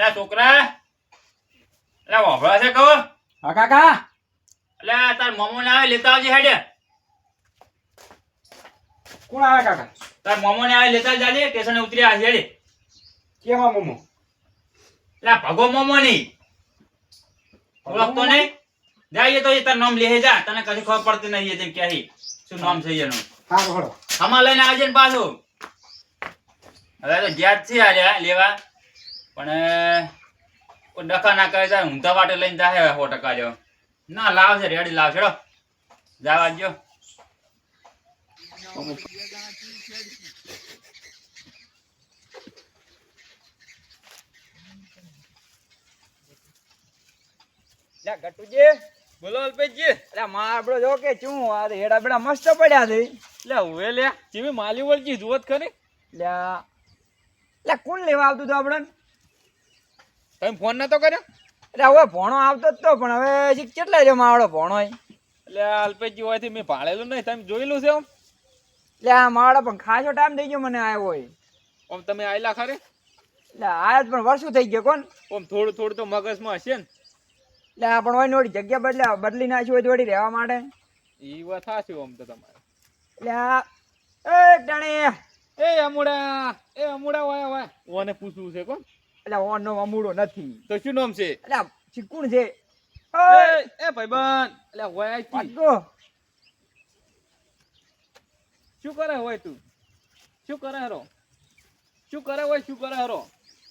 લે છોકરા. લે વાભળા છે કહો હા કાકા. લે તાર મોમો ને આવે લેતા આવજે હેડે. કોણ આવે કાકા? તાર મોમો ને આવે લેતા જાજે સ્ટેશને ઉતરી આ હેડે. કેમાં મોમો? લે ભગો મોમો નહીં. ઓળખતો નહીં? જાય તો એ તાર નામ લેહે જા. તને કદી ખબર પડતી નહીં એ જેમ ક્યાંય શું નામ છે એનું? હા આમાં લઈને આવજે ને પાછું. હવે તો જ્યાં છે આર્યા લેવા. પણ કોઈ ડખા ના કરે જાય ઊંધા વાટે લઈને જાય સો ટકા જો ના લાવશે રેડી લાવશે જવા દ્યો લે ગટુજી. બોલો અલ્પેશજી. અરે મારબડો જો કે ચું આ હેડા બેડા મસ્ત પડ્યા છે. લે હવે લે. ચીવી માલી વળજી જુવત ખરી. લે લે કોણ લેવા આવતું હતું આપણે તમે ફોન નતો કર્યો? એટલે હવે ભણો આવતો જ તો પણ હવે હજી કેટલા રહ્યો માવડો ભણો એટલે અલ્પેશજી હોયથી મેં ભાળેલું નહીં તમે જોયેલું છે આમ લે આ માવડો પણ ખાસો ટાઈમ થઈ ગયો મને આવ્યો હોય ઓમ તમે આયલા ખરે? એટલે આયા જ પણ વર્ષો થઈ ગયો કોણ? આમ થોડું થોડું તો મગજમાં હશે ને. એટલે આ પણ હોય નોડી જગ્યા બદલે બદલી નાખી હોય થોડી રહેવા માટે. એ વાત થાશે ઓમ તો તમારે. એટલે આ એ ટાણે. એ અમુડા એ અમુડા વાય વાય. ઓને પૂછવું છે કોણ? એટલે ઓનો અમૂડો નથી. તો શું નામ છે? એટલે ચીકુણ છે. એ ભાઈબંધ એટલે હોય આ શું કરે હોય તું? શું કરે હરો? શું કરે હોય શું કરે હરો?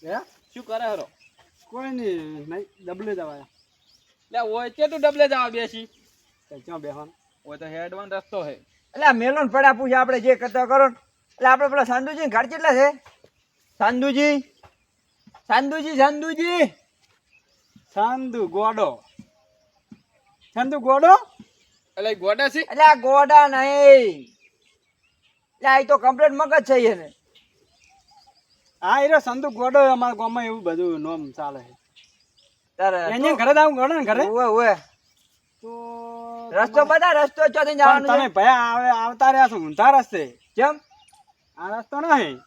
હે? શું કરે હરો? કોઈ નહીં નહીં ડબલે જવાય લે હોય કે તું ડબલે જવા બેસી? ક્યાં બેહવાનું? હોય તો હેડવાન રસ્તો હે. એટલે આ મેલોન પડ્યા પૂછે આપણે જે કરતા કરો એટલે આપણે પેલા સાંધુજી ઘર કેટલા છે? સાંધુજી સાંધુજી સાંધુજી સાંદુ ગોડો. સાંદુ ગોડો? એટલે ગોડા છે? એટલે આ ગોડા નહીં. એટલે આ તો કમ્પ્લેટ મગજ છે એને. હા એ સંદુ ગોડો અમારા ગામમાં એવું બધું નોમ ચાલે છે. તારે એને ઘરે આવું ગોડો ને ઘરે? ઓવે ઓવે તો રસ્તો બધા રસ્તો ચોથી જવાનું તમે ભયા આવે આવતા રહ્યા છો ઊંધા રસ્તે? કેમ આ રસ્તો નહીં.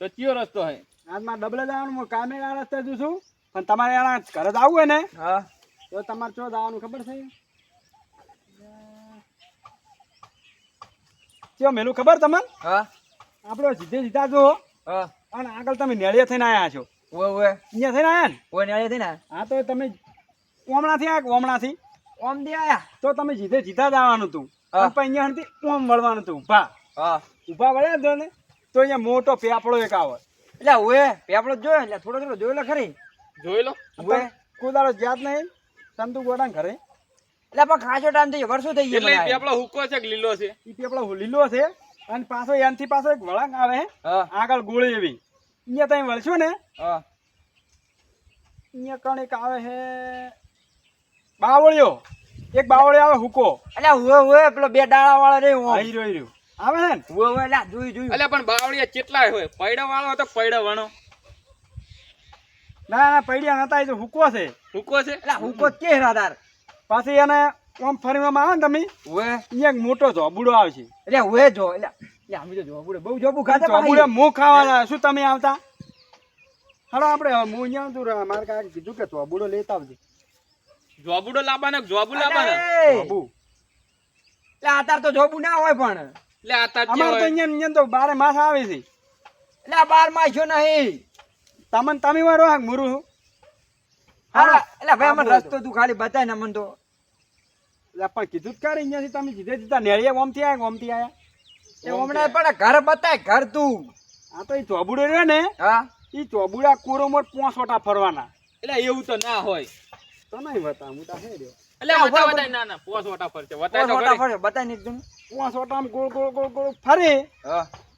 તો કયો રસ્તો હે? આજમાં ડબલે જવાનું કામે આ રસ્તે જઉં છું. પણ તમારે એના ઘરે જ આવવું ને હા. તો તમારે ચો જવાનું ખબર છે? ચો મેલું ખબર તમને? હા. આપણો સીધે સીધા જો હા. અને આગળ તમે નેળિયા થઈને આવ્યા છો. ઓવે ઓવે અહીંયા થઈને આવ્યા ને? ઓવે ને થઈને હા તો તમે ઓમણાથી આવ્યા ઓમણાથી? ઓમ દી આયા. તો તમે જીધે સીધા જવાનું તું હતું. હા. અને ઓમ વળવાનું હતું. ઊભા હા. ઊભા વળ્યા ને તો અહીંયા મોટો પેપડો એક આવે. એટલે ઓવે પેપડો જોયો એટલે થોડો થોડો જોયેલો ખરી. જોઈ લો ઓવે કુદારો યાદ નહીં. સંતુ ગોડા ઘરે. એટલે પણ ખાસો ટાઈમ થઈ ગયો વર્ષો થઈ એટલે ઈ હુકો પેપડો હુક્કો છે કે લીલો છે? એ પેપડો લીલો છે અને પાછો એનથી પાછો એક વળાંક આવે. આગળ ગોળી એવી. અહીંયા તમે વળશો ને? હા. અહીંયા કણ એક આવે છે બાવળિયો. એક બાવળિયો આવે હુકો એટલે ઓવે ઓવે પેલો બે ડાળા વાળા રે હું હીરો હીરો આવે છે ને? ઓવે એટલે જોઈ જોયું એટલે પણ બાવળિયા કેટલા હોય? પૈડો વાળો તો પૈડો વાળો ના ના પૈડિયા નતા એ તો હુકો છે. હુકો છે? એટલે હુકો કે રાધાર પાછી એને આમ ફરીવામાં આવે ને તમે? ઓવે એક મોટો ઝોબુડો આવશે. એટલે ઓવે જો એટલે એટલે અમે જો જોબુડે બહુ જોબુ ખાતે ઝોબુડે મું ખાવાના શું તમે આવતા? હાલો આપણે હું અહીંયા આવતું રહે. મારે કાંઈક કીધું કે જોબુડો લેતા આવજે. જોબુડો લાવવાનો જોબુ લાવવાનો? જોબુ એટલે આતાર તો જોબુ ના હોય પણ. એટલે આ તાર અમારે તો અહીંયા અહીંયા તો બારે માસ આવે છે. એટલે આ બારમાં છો નહીં. તમને તમે વારો હાક મુરું હારા એટલે ભાઈ અમને રસ્તો તું. ખાલી બતાય ને અમને તો. એટલે પણ કીધું જ કરે અહીંયાથી તમે જીધે જીધા નેળિયા ઓમથી આવ્યા ઓમથી આવ્યા એ હમણાં પણ ઘર બતાય ઘર તું. આ તો એ ચોબુડો રહ્યો ને હા. એ ચોબુડા કોરોમોર પોંચ વટા ફરવાના. એટલે એવું તો ના હોય. તો નહીં બતા હું તો હે રહ્યો ગોળ ગોળ ગોળ ગોળ ફરે.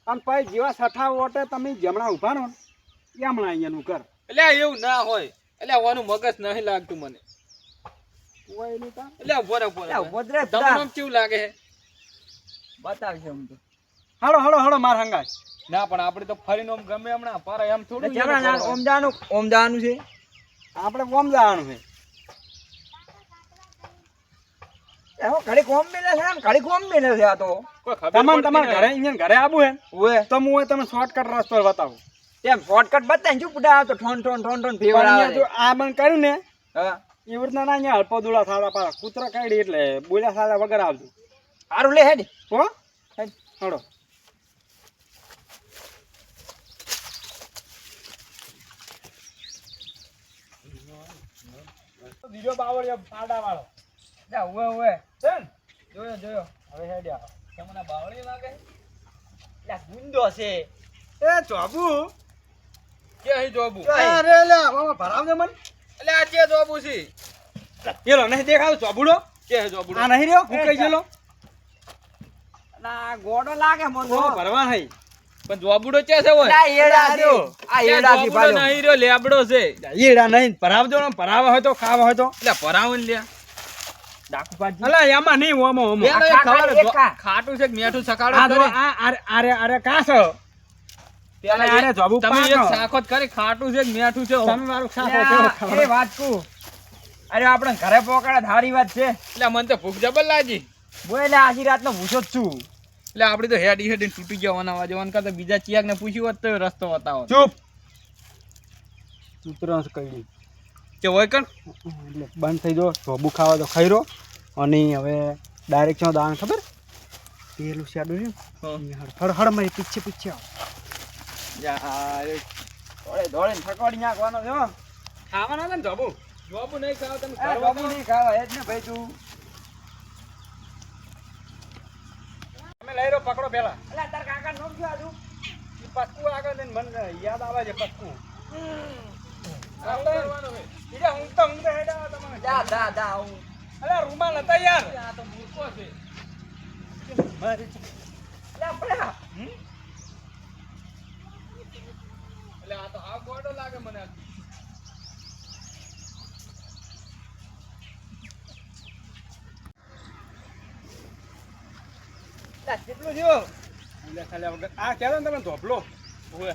અને પછી જેવા સઠા ઓટે તમે જમણા ઊભા રહો ને એમણા અહીંયાનું કર એટલે એવું ના હોય. એટલે આનું મગજ નહીં લાગતું મને. કોઈ નહીં તા. એટલે ઊભો રહે, ઊભો રહે. એટલે ઊભો જ રહે, તમને આમ કેવું લાગે? છે બતાવશે અમ તો. હાલો હાલો હાલો માર હંગાજ ના પણ આપણે તો ફરીને આમ ગમે હમણાં. પર એમ થોડું ઓમ જવાનું ઓમ જવાનું છે? આપણે જવાનું છે એ હો ઘડી કોમ મેલે છે આમ ઘડી કોમ મેલે છે આ તો. તમારે પડતી ઘરે અહીંયા ઘરે આવવું હે? ઓએ. તો હું એ શોર્ટકટ રસ્તો બતાવું. તેમ શોર્ટકટ બતાવીને શું પુડા તો ઠોન ઠોન ઠોન ઠોન ફેવર અહીંયા જો આ બંધ કર્યું ને હા. એવી ના અહીંયા હળપો દોડા સાડા પાડા. કૂતરા કાઢી એટલે બોલ્યા સાડા વગર આવજો. સારું લે હેડ. હો? હેડ. હળો બીજો બાવળિયો પાડા વાળો જા ઉવે ઉવે. છે જોયો જોયો. હવે હેડ્યા. તમને બાવળી લાગે? લા ગુંદો છે. એ ચોબુ કે અહીં જોબુ? અરે લે આમાં ભરાવજો મન. એટલે આ કે જોબુ છે. એલો નહીં દેખાતો ચોબુડો કે હે જોબુ આ નહીં રહ્યો? હું ગયેલો? ના ગોડો લાગે મન. ભરવા નહીં. પણ જોબુડો છે છે હોય? આ એડા છે આ એડા થી જોબુડો નહીં રહ્યો? લેબડો છે. નહીં. ને ભરાવા હોય તો ખાવા હોય તો. એટલે ને લ્યા. ડાકુ અલા એમાં નહીં ઓમો ઓમો પેલો એક ખબર ખાલી એક જો- ખા. ખાટું છે કે સકાળો જો આ આરે આરે આરે કાસ પેલા આરે જોબુ તમે એક પાકો. કરી ખાટું છે કે છે? તમે મારું ખાસો કેવો એ વાત કુ. અરે આપણે ઘરે પોકાડે સારી વાત છે. એટલે મને તો ભૂખ જબર લાગી. બોલે આજી રાત નો ભૂસો જ છું. એટલે આપડી તો હેડી હેડી તૂટી જવાના આવા જવાના કરતા બીજા ચિયાક ને પૂછ્યું હોત તો રસ્તો બતાવો ચૂપ. ઉતરો કઈ કે હોય કણ? એટલે બંધ થઈ ગયો ધોબુ ખાવા તો ખાઈ રહ્યો અને હવે ડાયરેક્ટ છો દાણ ખબર? પેલું શેડું છે હા. હળ હળ મારી પીછે પીછે દોડે દોડે ને થકવાડી નાખવાનો છે હો. ખાવાના છે ને ધોબુ જોબુ નહીં ખાવ તમે બાબુ નહીં ખાવા એ જ ને ભાઈ તું. તમે લઈ રહ્યો પકડો પેલા. અલા તાર કાકા નો ગયો આજુ પક્કું આગળ મને યાદ આવે છે પક્કું. બીજા ઊંઘતા ઊંઘતા હેડા તમે. જા જા જા હું અલા રૂમાલ હતા યાર આ તો મૂર્ખો છે એટલે આ તો આ ગોડો લાગે મને. કેટલું એટલે ખાલી આ કહેતો ને તમે ધોપલો ઓવે.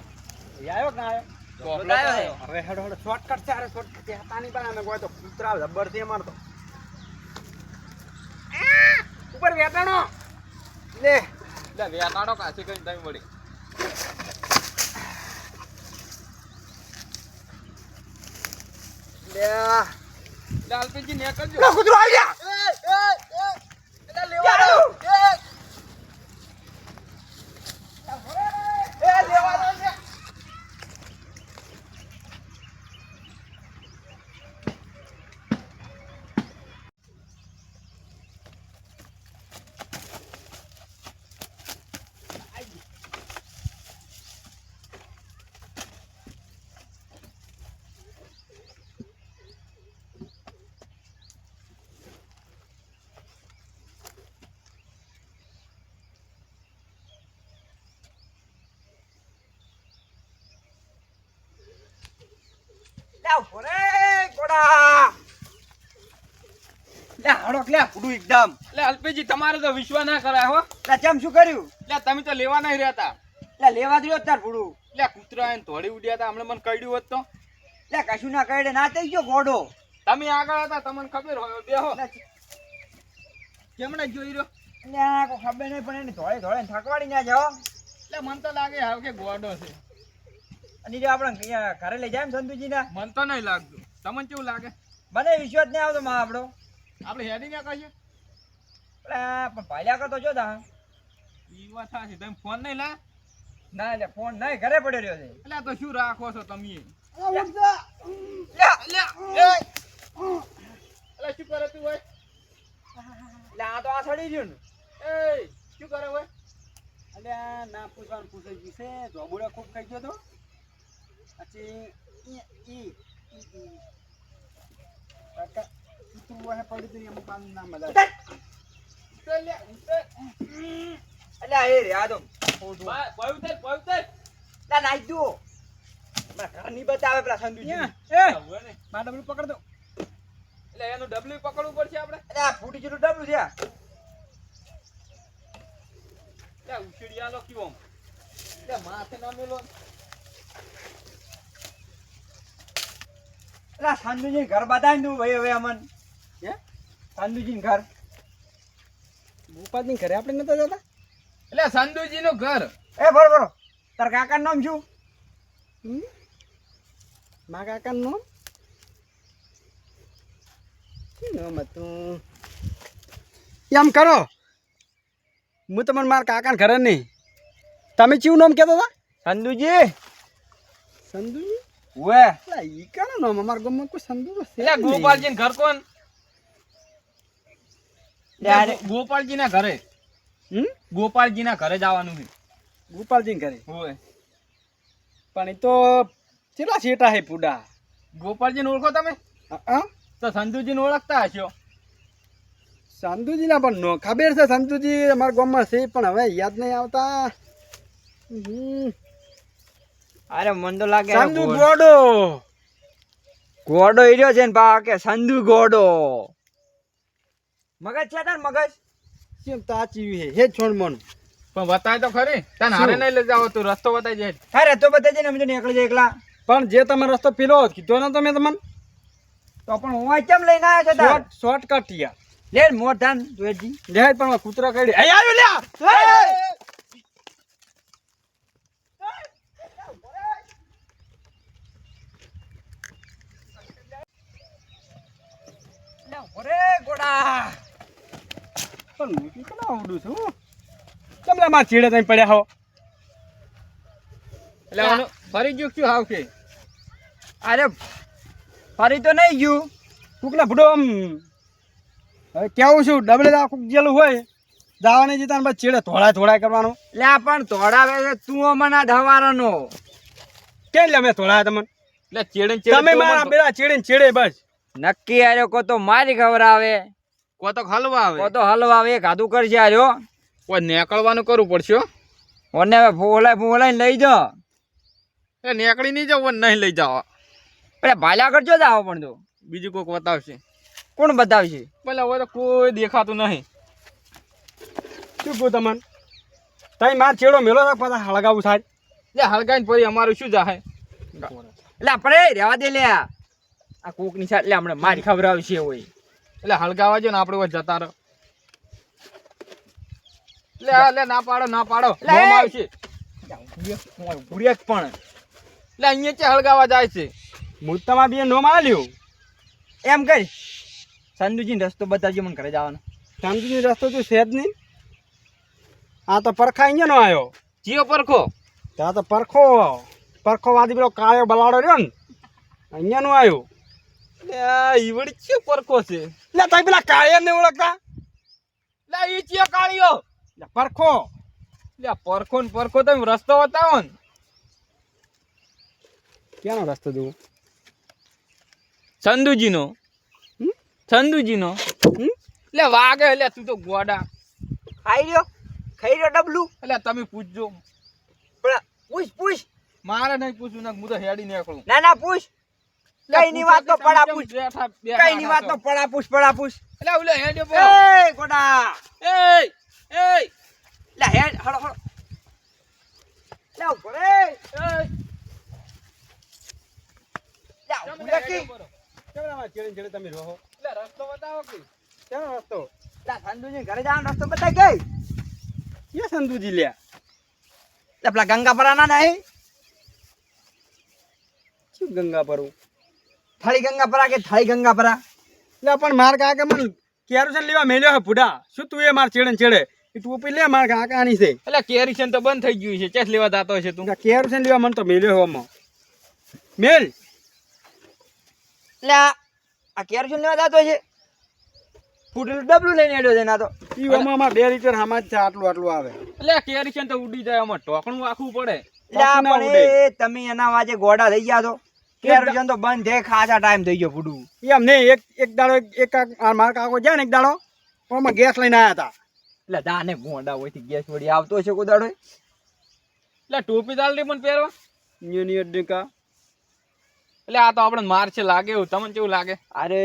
આવ્યો કે ના આવ્યો ચોપડો લાયો તો હે. આવ્યો. હવે હેડો હેડો શોર્ટકટ છે અરે શોર્ટકટ છે. હતા નહીં પણ અમે કોઈ તો કૂતરા જબરથી અમાર તો. ઉપર વેટાણો લે. એટલે વેટાડો કાચી કરીને તમે વળી. લે. અલ્પેશજી. લો કૂતરો આવી ગયા એટલે લેવાનો. લા ઊભો રે કોડા લા હડોક લે ફૂડું એકદમ એટલે અલ્પેશજી તમારે તો વિશ્વાસ ના કરાય હો. કેમ શું કર્યું? એટલે તમે તો લેવા નહીં રહેતા. લેવા દ્યો તાર ભૂડું. એટલે કૂતરા એને ધોળી ઉડ્યા હતા હમણાં મને કહ્યું હોત તો. લા કશું ના કઈડે ના થઈ ગયો ગોડો તમે આગળ હતા તમને ખબર હોય બેહો હો. કેમણે જોઈ રહ્યો? લા કોઈ ખબર નહીં પણ એને ધોળે ધોળે થકવાડી ના જાઓ. એટલે મને તો લાગે હાવ કે ગોડો છે. અને જો આપણે ઘરે લઈ જાય ને સંતુજી ને મને તો નહીં લાગતું. તમને કેવું લાગે? મને વિશ્વાસ નહીં આવતો માં આપણો. આપણે હેડી ના કહીએ? પણ ભાલ્યા કરતો જો તા. ઈ વાત સાચી. તમે ફોન નહીં લા ના એટલે ફોન નહીં ઘરે પડ્યો રહ્યો છે. એટલે તો શું રાખો છો તમે? લ્યા, લ્યા. એટલે શું કરે તું હોય? એટલે આ તો આ સડી ગયું ને. એ શું કરે હોય? અલ્યા ના પૂછવાનું પૂછાઈ ગયું છે. ધોબુડા ખૂબ કહી ગયો તો. પછી ઈ ઈ. કાકા કૂતરું વાહે પડ્યું હતું ને એમાં પાછું ના લે ઉતર અલ્યા એ રે આ તો બોય ઉતર લા નાઈ દો મારા ઘર નહીં બતાવે પેલા સંતુજી એ. મારા ડબલું પકડ દો એટલે એનું ડબલું પકડવું પડશે આપણે એટલે આ ફૂટી જેટલું ડબલું છે એટલે ઉછળિયાનો કયો આમ? એટલે માથે ના મેલો અલ્યા સાંધુજી ઘર બતાવી દઉં ભાઈ હવે અમન. હે? સાંધુજી ઘર. ભૂપાતની ઘરે આપણે નતા જતા? એટલે સાંધુજી નું ઘર. એ બરો બરો તાર કાકા નામ શું? મા મારા કાકાનું નામ? શું નામ હતું? એમ કરો. હું તમને મારા કાકાના ઘરે નહીં. તમે ચેવું નામ કહેતા હતા? સંધુજી સંધુજી વે એટલે ઈ કાનો નામ? અમારા ગામમાં કોઈ સંધુ તો છે લે. ગોપાલજી ઘર કોણ? યાર ગોપાલજી ના ઘરે. હમ? ગોપાલજી ના ઘરે જવાનું છે. ગોપાલજી ઘરે? ઓએ પણ એ તો કેટલા છેટા હે પૂડા? ગોપાલજી ને ઓળખો તમે? હા તો સંધુજી ને ઓળખતા હશો. સંતુજી ના પણ નો ખબર છે સંતુજી અમારા ગામમાં છે પણ હવે યાદ નહીં આવતા. હમ. અરે મન તો લાગે સંધુ ગોડો. ગોડો ઈર્યો છે ને પા કે સંધુ ગોડો. મગજ છે તાર મગજ? કેમ તાચી હે હે છોડ મન. પણ બતાય તો ખરી. તને હારે નહીં લઈ જાવ તું રસ્તો બતાવી જાય અરે તો બતાજે ને તો નીકળી જાય એકલા. પણ જે તમે રસ્તો પેલો કીધો ને તમે તમને તો પણ હું કેમ લઈને આવ્યો છે તાર? શોર્ટ શોર્ટકટ યાર. લે મોઢાન તુએજી લે પણ કૂતરા કઈ આય આવ્યો લ્યા! ઓરે ગોડા. પણ આવડું છું તમને મારા ચીડે તમે પડ્યા હો? એટલે ફરી ગયું શું હાવ કે? અરે ફરી તો નહીં ગયું. કુકલા ભૂડો આમ. હવે કેવું છું ડબલે દા કુક જેલું હોય દાવાને જતા બસ ચીડે થોડા થોડા કરવાનું. એટલે આ પણ તોડાવે તું અમને ધવારાનો. કેમ લે મેં થોડા તમને? એટલે ચેડે ને ચેડે તમે મારા? બેડા ચીડે ને ચીડે બસ. નક્કી આર્યો કો તો મારી ખબર આવે કો તો હલવા આવે કો તો હલવા આવે ખાધું કરશે આર્યો કોઈ નીકળવાનું કરવું પડશે. ઓને હવે ફોલાય ફોલાઈને લઈ જા એ નીકળી નહીં જાવ નહીં લઈ જાવ અરે ભાલા કરજો આવો પણ તો. બીજું કોઈક બતાવશે. કોણ બતાવશે? પેલા હવે તો કોઈ દેખાતું નહીં. શું કહું તમને? તઈ માર ચેડો મેલો થાય પાછા હળગાવું થાય. એટલે હલકાઈને પછી અમારું શું જાય એટલે આપણે રહેવા દે લે આ કોકની સાથે એટલે હમણાં મારી ખબર આવશે હોય એટલે હલકાવા જો ને આપણે જતા રહો. લે લે ના પાડો ના પાડો. લે. મોમ આવશે ભૂરિયક પણ. એટલે અહીંયા છે હળગાવા જાય છે? હું તમારા બે નો માલ્યું એમ કર. સંધુજી રસ્તો બતાવજો મને ઘરે જવાનો. શાંતિની રસ્તો તો છે જ નહીં. આ તો પરખા અહીંયા નો આવ્યો જીઓ પરખો? ત્યાં તો પરખો પરખો વાદી પેલો કાળો બલાડો રહ્યો ને અહીંયા નો આવ્યો લે ઈવડી પરખો છે. લે તમે પેલા કાળિયા ને ઓળખતા? લે ઈ ચિયો કાળિયો. લે પરખો. લે પરખો ને પરખો તમે રસ્તો બતાવો ને. ક્યાંનો રસ્તો જુઓ ચંદુજીનો? ચંદુજીનો? લે વાગે એટલે તું તો ગોડા. ખાઈ રહ્યો ખાઈ રહ્યો ડબલું? એટલે તમે પૂછજો. પૂછ પૂછ. મારે નહીં પૂછવું ને હું તો હેડી નીકળું. ના ના પૂછ. કઈ ની વાત તો પૂછો કે પડા તમે પૂછ કેમ બેઠા- બેઠા કઈ ની વાત તો છો? પડા પૂછ પડા પૂછ એટલે ઓલે હેડ્યો પો એ ગોડા. એ એ. લે હેડ હળો હળો. લે ઉપર એ. લે ઉપર કી. કેમ આમાં ચેડે ચેડે તમે રહો. લે રસ્તો બતાવો કે. ક્યાંનો રસ્તો? લે સંધુજી ઘરે જવાનો રસ્તો બતાય કે કે સંતુજી લ્યા? લે પેલા ગંગાપરા ના નહીં. શું ગંગા પરવું થાળી ગંગાપરા કે થાળી ગંગાપરા એટલે પણ માર કાકા મને કેરોસન લેવા મેલ્યો હે ભૂડા. શું તું એ માર ચેડે ચેડે? એ ટોપી લે માર કાકા આની છે. એટલે કેરીશન તો બંધ થઈ ગયું છે. ચેસ લેવા દાતો છે તું. કેરોસન લેવા મને તો મેલ્યો હે આમાં. મેલ. લે આ કેરોસીન લેવા દાતો છે? ફૂટેલું ડબલું લઈને હેડ્યો છે ના તો. ઈ ઓમાં બે લીટર હામાં જ છે આટલું આટલું આવે. એટલે કેરીશન તો ઉડી જાય આમાં ઢોકણું આખું પડે. તમે એના વાજે ગોડા થઈ ગયા છો. કેરોસીન તો બંધ થઈ ખાસા ટાઈમ થઈ ગયો ફૂટું એમ નહીં એક એક દાડો એક માર કાકો જાય ને એક દાડો આમાં ગેસ લઈને આવ્યા હતા એટલે દાને ગોંડા હોય ગેસ વળી આવતો છે કોઈ દાડો? એટલે ટોપી દાલડી પણ પહેરવા. ન્યુ ન્યુ ડેકા એટલે આ તો આપણે માર છે લાગે એવું. તમને કેવું લાગે? અરે.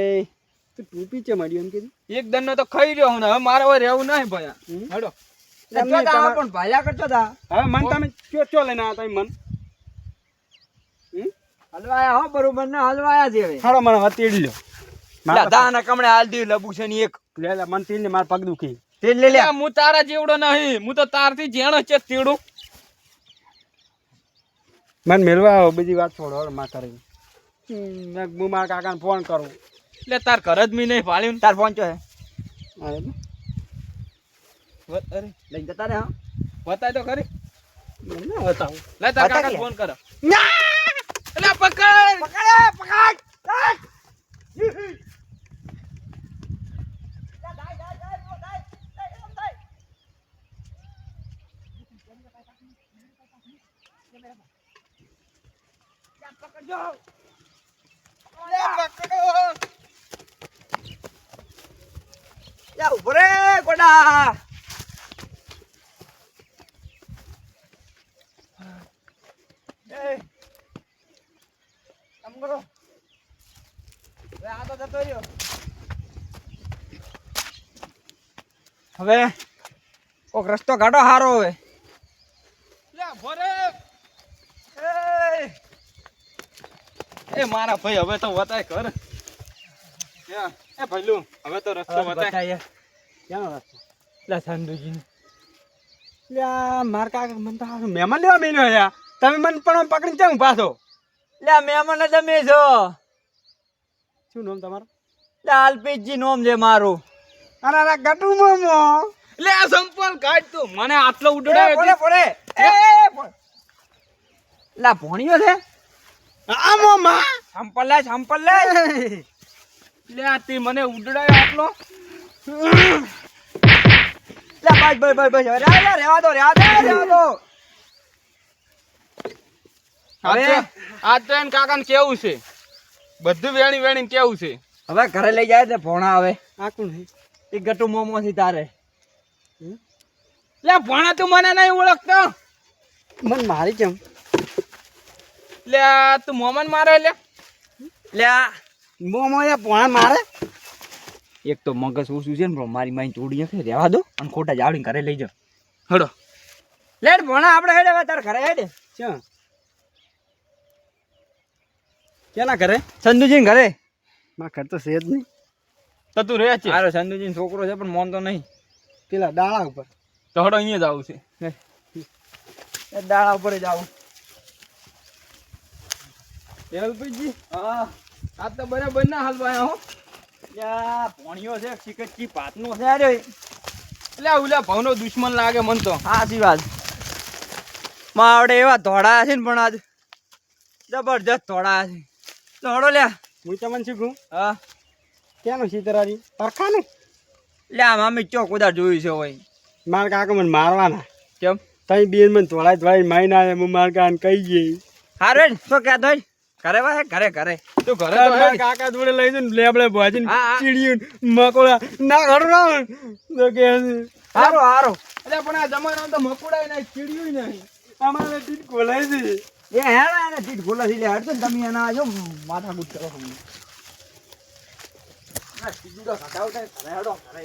તો ટોપી છે મારી એમ કીધું એક દન તો ખાઈ રહ્યો હું હવે મારે હવે રહેવું નહીં ભયા. હડો. પણ ભાઈ કરતો તા. હવે મન તમે ચો ચો લઈને આવ્યા તમે મન? હલવાયા હો બરોબર ને હલવાયા છે હારો મને તેડી લ્યો. લે મારા દાના કમણે હાલ દી લબુ છે ની એક. લે લે મન તેડી ને માર પગ દુખી. તેડ લે લે. હું તારા જેવડો નહીં. હું તો તારથી જેણો છે તેડું. મને મેળવા આવો બીજી વાત છોડો માં કરી મેં હું મારા કાકાને ફોન કરું. એટલે તાર ઘર જ મી નહીં ભાળ્યું તાર ફોન ચો હે? અરે અરે. લઈને જતા રે હા. બતાય તો ખરી. ના બતાવું લે તાર કાકાને ફોન કરો. એટલે પકડ પકડે પકડ જા ઊભો રે કોડા એ કામ કરો હવે આ તો જતો રહ્યો હવે કોક રસ્તો કાઢો હારો હવે. એ મારા ભાઈ હવે તો વતાય કર ક્યાં? એ ભઈલું હવે તો રસ્તો વતાય. લા સંદુજી લ્યા માર કાકા મને તો મહેમાન લેવા લ્યા તમે મને પણ પકડીને ચમ પાછો લે મહેમાન તમે છો. શું નામ તમારું? લે અલ્પેશજી નોમ છે મારું. અરે અરે ગટુ મોમો લે આ સંપલ કાઢ તું. મને આટલો ઉડડાયો એ લા ભણ્યો છે? આ મોમા સંપલ લે સંપલ લે. લે આ તે મને ઉડડાયો આટલો. લે બસ બસ બસ બસ હવે રેવા રેવા દો રેવા દો રેવા દો. આજ હવે? તો- આજ તો એને કાકાને કેવું છે? બધું વેણી વેણી કેવું છે? હવે ઘરે લઈ જાય તે ભોણા હવે. આ કોણ હે એ ગટુ મોમો થી તારે લે ભણા તું મને નહીં ઓળખતો. મને મારી કેમ? લે આ તું મોમન મારે લે. લે આ. મોમો એ પોણા મારે? એક તો મગજ ઓછું છે ને પણ મારી માઈ તોડી નાખે રેવા દો અને ખોટા જાવડીને ઘરે લઈ જાઓ. હડો. લેટ ભોણા આપણે હેડે હવે તારે ઘરે હેડે. ક્યાં? કેના ઘરે? સંજુજી ઘરે. મારા ઘર તો છે જ નહીં. તો તું રહે છે. અરે સંદુજીનો છોકરો છે પણ મોનતો નહીં. પેલા ડાળા ઉપર. તો હડો અહીંયા જ છે. એ દાડા ઉપર જ આવું. એલપીજી હા. આ તો બરાબર ના હલવાયા હો. ભોણિયો છે ચીકચી પાતનો છે અરે. એટલે ઓલા ભાવનો દુશ્મન લાગે મન તો. સાચી વાત. માવડે એવા ધોળા છે ને પણ આજ. જબરજસ્ત ધોળા છે. ધોળો લ્યા. હું તમને શીખું હા. ક્યાંનું સીતરારી પરખાનું? લ્યા મામી ચોક ઉદાર જોયું છે હોય માર કાકા મને મારવાના. કેમ? તઈ બેન મને ધોળાઈ ધોળાય મારી ના હું માર કાન કહી ગઈ. હારે શું કહેતો હોય ઘરે વાહે ઘરે ઘરે. તું ઘરે તો કાકા જોડે લઈ જઈને લેબડે ભાજીને. ચીડિયું મકોડા. ના ઘર ના તો કે હારો હારો. એટલે પણ આ જમાનામાં તો મકોડાય નહીં ચીડિયું નહીં. અમારે ટીટ ખોલાય છે. એ હેડા એને સીટ ખોલાય લે હડતો ને તમે એના જો માથા ગુટ કરો. આ સીધું તો ઘટાવતા ઘરે હેડો ઘરે